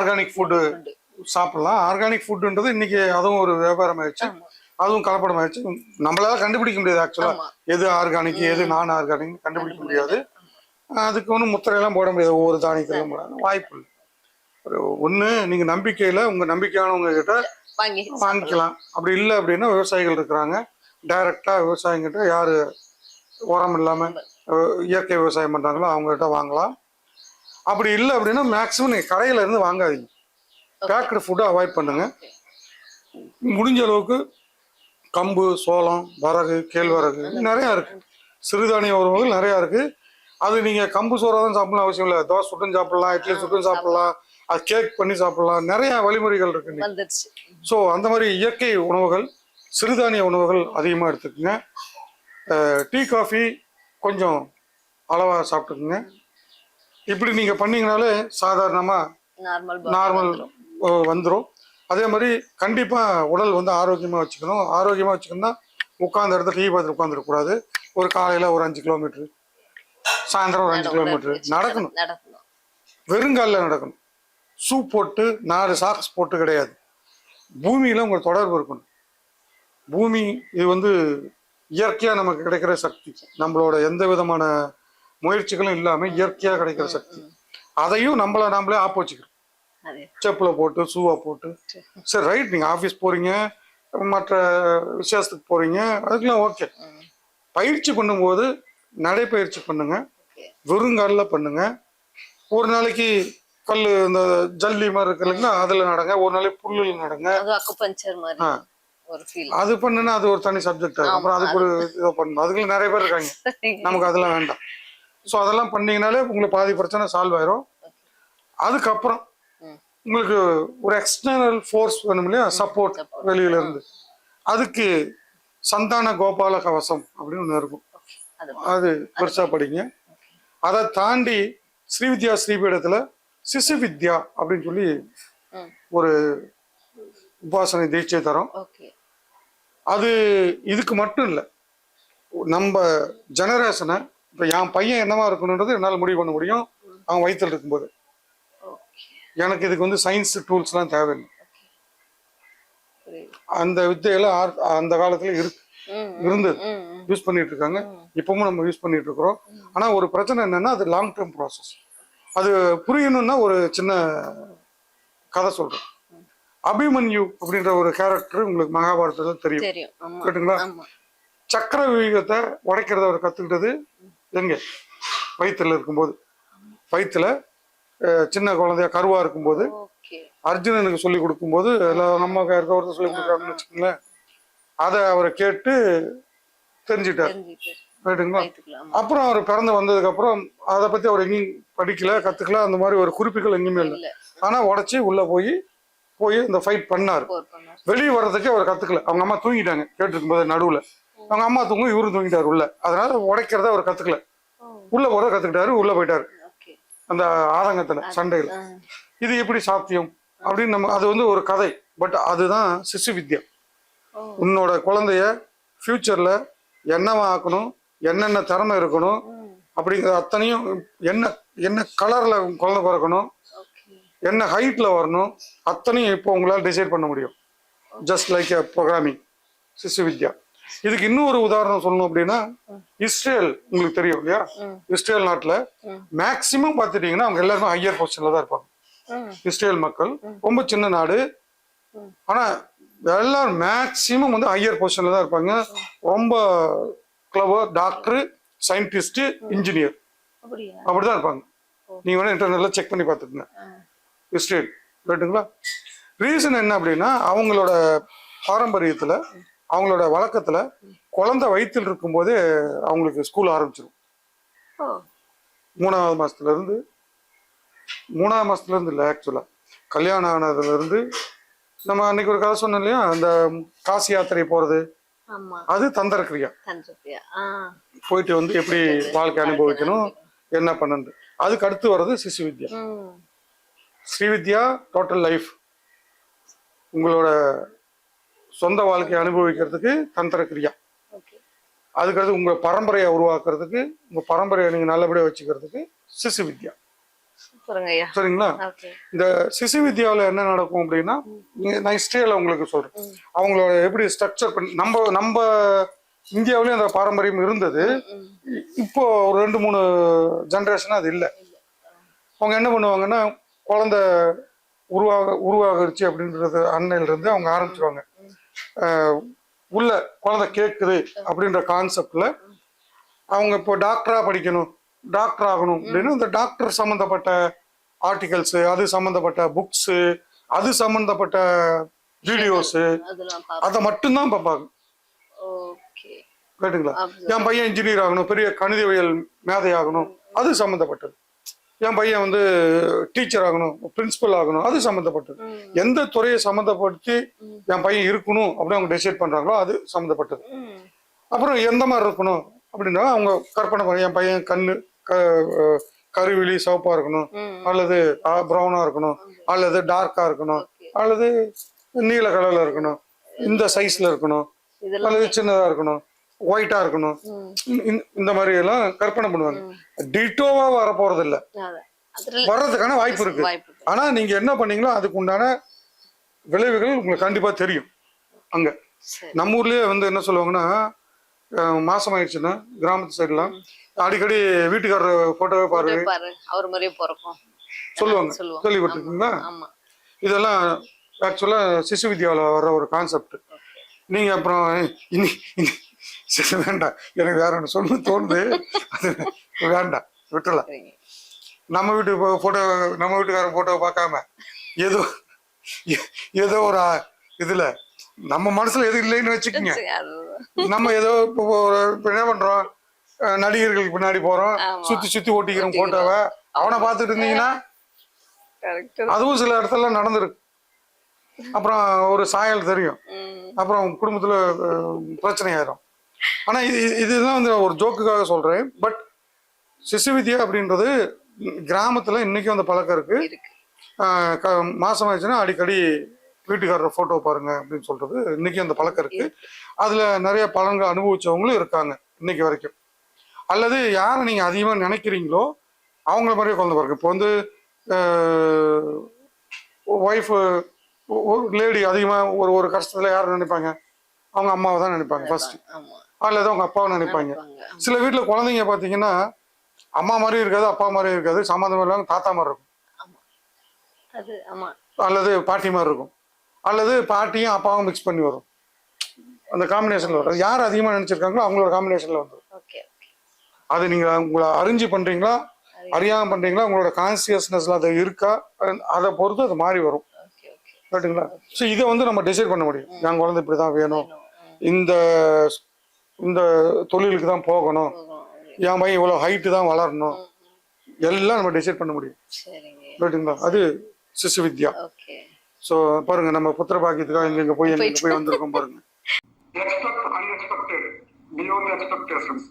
Organic food சாப்பிடலாம். Organic ஃபுட்டுன்றது இன்னைக்கு அதுவும் ஒரு வியாபாரம் ஆயிடுச்சு. அதுவும் கலப்படம் ஆயிடுச்சு நம்மளால கண்டுபிடிக்க முடியாது ஆக்சுவலா. எது ஆர்கானிக் எது நான் ஆர்கானிக் கண்டுபிடிக்க முடியாது. அதுக்கு ஒன்றும் முத்திரையெல்லாம் போட முடியாது. ஒவ்வொரு தானியத்திலும் போட வாய்ப்பு இல்லை. ஒரு ஒன்று நீங்கள் நம்பிக்கையில் உங்கள் நம்பிக்கையானவங்க கிட்ட வாங்கி வாங்கிக்கலாம். அப்படி இல்லை அப்படின்னா விவசாயிகள் இருக்கிறாங்க. டைரெக்டாக விவசாயிங்கிட்ட யார் உரம் இல்லாமல் இயற்கை விவசாயம் பண்ணுறாங்களோ அவங்ககிட்ட வாங்கலாம். அப்படி இல்லை அப்படின்னா மேக்ஸிமம் நீங்கள் கடையில இருந்து வாங்காதீங்க. பேக்கடு ஃபுட்டை அவாய்ட் பண்ணுங்க. முடிஞ்ச அளவுக்கு கம்பு சோளம் வரகு கேழ்வரகு நிறையா இருக்கு. சிறுதானிய உணவுகள் நிறையா இருக்கு. அது நீங்கள் கம்பு சோறாக தான் சாப்பிடலாம் அவசியம் இல்லை. தோசை சுட்டும் சாப்பிடலாம் இட்லி சுட்டும் சாப்பிடலாம். அது கேக் பண்ணி சாப்பிடலாம். நிறைய வழிமுறைகள் இருக்கு ஸோ அந்த மாதிரி இயற்கை உணவுகள் சிறுதானிய உணவுகள் அதிகமாக எடுத்துக்கோங்க. டீ காஃபி கொஞ்சம் அளவாக சாப்பிட்டுக்குங்க. இப்படி நீங்கள் பண்ணீங்கனாலே சாதாரணமாக நார்மல் வந்துடும் அதே மாதிரி கண்டிப்பாக உடல் வந்து ஆரோக்கியமாக வச்சுக்கணும். ஆரோக்கியமாக வச்சுக்கணும்னா உட்காந்த இடத்துல டீ பார்த்துட்டு உட்காந்துருக்கக்கூடாது ஒரு காலையில் ஒரு அஞ்சு கிலோமீட்ரு சாயந்தரம் ஒரு அஞ்சு கிலோமீட்ரு நடக்கணும். நடக்கணும். வெறுங்காலில் நடக்கணும். ஷூ போட்டு நாலு சாக்ஸ் போட்டு கிடையாது. பூமியில் உங்களுக்கு தொடர்பு இருக்கணும். பூமி இது வந்து இயற்கையாக நமக்கு கிடைக்கிற சக்தி. நம்மளோட எந்த விதமான முயற்சிகளும் இல்லாமல் இயற்கையாக கிடைக்கிற சக்தி. அதையும் நம்மளை நாமளே ஆப்பு வச்சுக்கிறோம் அதே செப்பலை போட்டு ஷூவை போட்டு. சரி. ரைட் நீங்கள் ஆஃபீஸ் போகிறீங்க மற்ற விசேஷத்துக்கு போகிறீங்க அதுக்கெல்லாம் ஓகே. பயிற்சி பண்ணும்போது நடைப்பயிற்சி பண்ணுங்க. வெறுங்காலில் பண்ணுங்க. ஒரு நாளைக்கு கல் இந்த ஜல்லி மாதிரி இருக்கு இல்லைங்களா அதில் நடங்க. ஒரு நாளைக்கு புல்லில் நடங்க. அது ஃபீல் அது ஒரு தனி சப்ஜெக்ட் ஆகும் அப்புறம் அதுக்கு ஒரு இதை பண்ணணும். அதுக்குள்ள நிறைய பேர் இருக்காங்க. நமக்கு அதெல்லாம் வேண்டாம். ஸோ அதெல்லாம் பண்ணீங்கனாலே உங்களுக்கு பாதி பிரச்சனை சால்வ் ஆயிரும். அதுக்கப்புறம். உங்களுக்கு ஒரு எக்ஸ்டர்னல் ஃபோர்ஸ் வேணும் இல்லையா? சப்போர்ட். வெளியில இருந்து அதுக்கு சந்தான கோபால கவசம் அப்படின்னு ஒன்று இருக்கும். அது பெருசா படிங்க. அதை தாண்டி ஸ்ரீவித்யா ஸ்ரீபீடத்துல சிசு வித்யா அப்படின்னு சொல்லி. ஒரு உபாசனை தீட்சை தரோம். அது இதுக்கு மட்டும் இல்லை. நம்ம ஜெனரேஷனை இப்போ என் பையன் என்னவா இருக்கணுன்றது என்னால் முடிவு பண்ண முடியும். அவன் வயிற்றில் இருக்கும்போது. எனக்கு இதுக்கு வந்து சயின்ஸ் டூல்ஸ்லாம் தேவையில்லை. அந்த வித்தையில அந்த காலத்துல இருக்கு இருந்தது. யூஸ் பண்ணிட்டு இருக்காங்க. இப்பவும் நம்ம யூஸ் பண்ணிட்டு இருக்கிறோம். ஆனா ஒரு பிரச்சனை என்னன்னா அது லாங் டேர்ம் ப்ராசஸ் அது புரியணும்னா ஒரு சின்ன கதை சொல்றேன். அபிமன்யு அப்படின்ற ஒரு கேரக்டர் உங்களுக்கு மகாபாரதத்துல தெரியும். கேட்டுங்களா? சக்கர வியூகத்தை உடைக்கிறத அவர் கத்துக்கிட்டது எங்க? வயிற்றுல இருக்கும்போது. வயிற்றுல சின்ன குழந்தைய கருவா இருக்கும்போது அர்ஜுனனுக்கு சொல்லி கொடுக்கும்போது நம்ம இருக்க ஒருத்தர் சொல்லி கொடுக்குறாங்கன்னு வச்சுக்கோங்களேன். அதை அவரை கேட்டு தெரிஞ்சுட்டார். தெரிஞ்சுட்டு ரைட்டுங்களா அப்புறம் அவர் பிறந்து வந்ததுக்கு அப்புறம் அதை பத்தி அவர் எங்கேயும் படிக்கல கத்துக்கல அந்த மாதிரி ஒரு குறிப்புகள் எங்கேயுமே இல்லை. ஆனா உடைச்சி உள்ள போய் போய் இந்த ஃபைட் பண்ணார். வெளியே வர்றதுக்கு அவர் கத்துக்கல. அவங்க அம்மா தூங்கிட்டாங்க கேட்டிருக்கும் போது நடுவுல. அவங்க அம்மா தூங்கும் இவரும் தூங்கிட்டார் உள்ள. அதனால உடைக்கிறத அவர் கத்துக்கல. உள்ள போறத கத்துக்கிட்டாரு உள்ள போயிட்டாரு. அந்த ஆதங்கத்துல சண்டையில. இது எப்படி சாத்தியம்? அப்படின்னு நம்ம அது வந்து ஒரு கதை. பட் அதுதான் சிசு வித்யா. உன்னோட குழந்தைய ஃபியூச்சர்ல என்னவா ஆக்கணும் என்னென்ன திறமை இருக்கணும் அப்படிங்கிற அத்தனையும் என்ன என்ன கலர்ல குழந்தை பிறக்கணும் என்ன ஹைட்ல வரணும் அத்தனையும் இப்போ உங்களால் டிசைட் பண்ண முடியும். ஜஸ்ட் லைக் எ ப்ரோக்ராமிங் சிசு வித்யா. இதுக்கு இன்னொரு உதாரணம் சொல்லணும் அப்படின்னா இஸ்ரேல் உங்களுக்கு தெரியும் இல்லையா. இஸ்ரேல் நாட்டில். மேக்சிமம் பார்த்துட்டீங்கன்னா அவங்க எல்லாருமே ஹையர் பொசிஷன்ல தான் இருப்பாங்க. இஸ்ரேல் மக்கள். ரொம்ப சின்ன நாடு. ஆனா எல்லாரும் மேக்சிமம் வந்து ஹையர் பொசிஷன்ல தான் இருப்பாங்க. ரொம்ப கிளவர் டாக்டர் சயின்டிஸ்ட் இன்ஜினியர் அப்படிதான் இருப்பாங்க. நீங்க வேணா இன்டர்நெட்ல செக் பண்ணி பார்த்துக்குங்க. ஆ. இஸ்ரேல். ரைட்டுங்களா ரீசன் என்ன அப்படின்னா அவங்களோட பாரம்பரியத்துல அவங்களோட வழக்கத்துல குழந்தை வயிற்றில் இருக்கும்போதே அவங்களுக்கு ஸ்கூல் ஆரம்பிச்சிடும் மூணாவது மாசத்துல இருந்து மூணாவது மாசத்துல இருந்து இல்லை ஆக்சுவலா கல்யாணம் ஆனதுல இருந்து நம்ம அன்னைக்கு ஒரு கதை சொன்னோம் இல்லையா? அந்த காசி யாத்திரை போறது. ஆமா. அது தந்திர கிரியா தந்திரப்பியா ஆ. போயிட்டு வந்து எப்படி வாழ்க்கை அனுபவிக்கணும் என்ன பண்ணணும் அதுக்கு அடுத்து வர்றது சிசு வித்யா. ஸ்ரீவித்யா டோட்டல் லைஃப் உங்களோட சொந்த வாழ்க்கையை அனுபவிக்கிறதுக்கு தந்திர கிரியா அதுக்கடுத்து உங்க பரம்பரையை உருவாக்குறதுக்கு உங்க பரம்பரையை நீங்க நல்லபடியா வச்சுக்கிறதுக்கு சிசு வித்யா. சரிங்களா? இந்த சிசு வித்யாவில் என்ன நடக்கும் அப்படின்னா நான் ஹிஸ்டரியில் உங்களுக்கு சொல்றேன். ம். அவங்களோட எப்படி ஸ்ட்ரக்சர் பண்ணி நம்ம நம்ம இந்தியாவிலேயும் அந்த பாரம்பரியம் இருந்தது. இப்போ ஒரு ரெண்டு மூணு ஜென்ரேஷன் அது இல்லை. அவங்க என்ன பண்ணுவாங்கன்னா குழந்தை உருவாக உருவாகிருச்சு அப்படின்றது அன்னையிலிருந்து அவங்க ஆரம்பிச்சிருவாங்க. உள்ள குழந்தை கேட்குது அப்படின்ற கான்செப்ட்ல அவங்க இப்போ டாக்டரா படிக்கணும் டாக்டர் ஆகணும் அப்படின்னு இந்த டாக்டர் சம்மந்தப்பட்ட ஆர்டிகல்ஸ் அது சம்மந்தப்பட்ட புக்ஸு அது சம்மந்தப்பட்ட வீடியோஸு அதை மட்டும்தான் பார்ப்பாங்க. கேட்டுங்களா? என் பையன் இன்ஜினியர் ஆகணும் பெரிய கணிதவியல் மேதை ஆகணும் அது சம்மந்தப்பட்டது என் பையன் வந்து டீச்சர் ஆகணும் பிரின்சிபல் ஆகணும் அது சம்மந்தப்பட்டது. எந்த துறையை சம்மந்தப்படுத்தி. என் பையன் இருக்கணும் அப்படின்னு அவங்க டிசைட் பண்றாங்களோ அது சம்மந்தப்பட்டது அப்புறம் எந்த மாதிரி இருக்கணும் அப்படின்னா அவங்க கற்பனை பண்ணி என் பையன் கண்ணு க கருவிழி சிவப்பா இருக்கணும் அல்லது ப்ரௌனா இருக்கணும் அல்லது டார்க்கா இருக்கணும் அல்லது நீல கலர்ல இருக்கணும் இந்த சைஸ்ல இருக்கணும் அல்லது சின்னதா இருக்கணும். ஒயிட்டா இருக்கணும். இந்த- மாதிரி எல்லாம் கற்பனை பண்ணுவாங்க. டிட்டோவா வர போறது இல்ல வர்றதுக்கான வாய்ப்பு இருக்கு. ஆனா நீங்க என்ன பண்ணீங்களோ அதுக்கு உண்டான விளைவுகள் உங்களுக்கு கண்டிப்பா தெரியும். அங்க. நம்ம ஊர்லயே வந்து என்ன சொல்லுவாங்கன்னா மாசம் ஆயிடுச்சுன்னா கிராமத்து சைடுலாம் அடிக்கடி வீட்டுக்காரர் போட்டோவே பாரு. பாரு. அவர் மாதிரியே பிறக்கும். சொல்லுவாங்க. கேள்விப்பட்டிருக்கீங்களா? இதெல்லாம் ஆக்சுவலா சிசு வித்யாவில் வர்ற ஒரு கான்செப்ட் நீங்க அப்புறம் இனி இனி சரி வேண்டாம் எனக்கு வேற ஒன்று சொல்ல தோணுது. அது வேண்டாம் விட்டுலாம் நம்ம வீட்டு போட்டோ நம்ம வீட்டுக்காரன் போட்டோவை பார்க்காம ஏதோ ஏதோ ஒரு இதுல நம்ம மனசுல எது இல்லைன்னு வச்சுக்கோங்க. நம்ம ஏதோ இப்போ என்ன பண்றோம்? நடிகர்களுக்கு பின்னாடி போறோம். சுத்தி சுத்தி ஓட்டிக்கிறோம் போட்டோவை அவனை பார்த்துட்டு இருந்தீங்கன்னா. அதுவும் சில இடத்துல நடந்திருக்கு. அப்புறம் ஒரு சாயல் தெரியும். அப்புறம் குடும்பத்துல பிரச்சனை ஆயிரும். ஆனா இது இது- இதுதான் வந்து ஒரு ஜோக்குக்காக சொல்றேன். பட் சிசு வித்யா அப்படின்றது கிராமத்துல இன்னைக்கும் அந்த பழக்கம் இருக்கு. மாசம் ஆயிடுச்சுன்னா அடிக்கடி வீட்டுக்காரர் போட்டோ பாருங்க அப்படின்னு சொல்றது இன்னைக்கு அந்த பழக்கம் இருக்கு. அதுல நிறைய பலன்கள் அனுபவிச்சவங்களும் இருக்காங்க இன்னைக்கு வரைக்கும். அல்லது யாரை நீங்க அதிகமா நினைக்கிறீங்களோ அவங்கள மாதிரியே குழந்தை பாருங்க. இப்போ வந்து ஒய்ஃப் ஒரு லேடி அதிகமா ஒரு ஒரு கஷ்டத்துல யாரை நினைப்பாங்க? அவங்க அம்மாவை தான் நினைப்பாங்க ஃபர்ஸ்ட் அல்லது அவங்க அப்பாவை நினைப்பாங்க. சில வீட்டுல குழந்தைங்க பாத்தீங்கன்னா அம்மா மாதிரியும் இருக்காது அப்பா மாதிரியும் இருக்காது சம்மந்தம் இல்லாம தாத்தா மாதிரி இருக்கும். அல்லது பாட்டி மாதிரி இருக்கும். அல்லது பாட்டியும் அப்பாவும் மிக்ஸ் பண்ணி வரும். அந்த காம்பினேஷன்ல வரும். யார் அதிகமா நினைச்சிருக்காங்களோ அவங்களோட காம்பினேஷன்ல வந்துடும் அது நீங்க உங்களை அறிஞ்சு பண்றீங்களா? அறியாம பண்றீங்களா? உங்களோட கான்சியஸ்னஸ்ல அது இருக்கா? அதை பொறுத்து அது மாறி வரும். கேட்டுங்களா? ஸோ இதை வந்து நம்ம டிசைட் பண்ண முடியும். என் குழந்தை இப்படிதான் வேணும். இந்த இந்த தொழிலுக்கு தான் போகணும். என் பையன் இவ்வளோ ஹைட்டு தான் வளரணும். எல்லாம் நம்ம டிசைட் பண்ண முடியும். ரைட்டுங்களா அது சிசு வித்யா ஓகே. ஸோ பாருங்க நம்ம புத்திர பாக்கியத்துக்காக எங்க போய் எங்க போய் வந்திருக்கோம் பாருங்க. Expect unexpected beyond expectations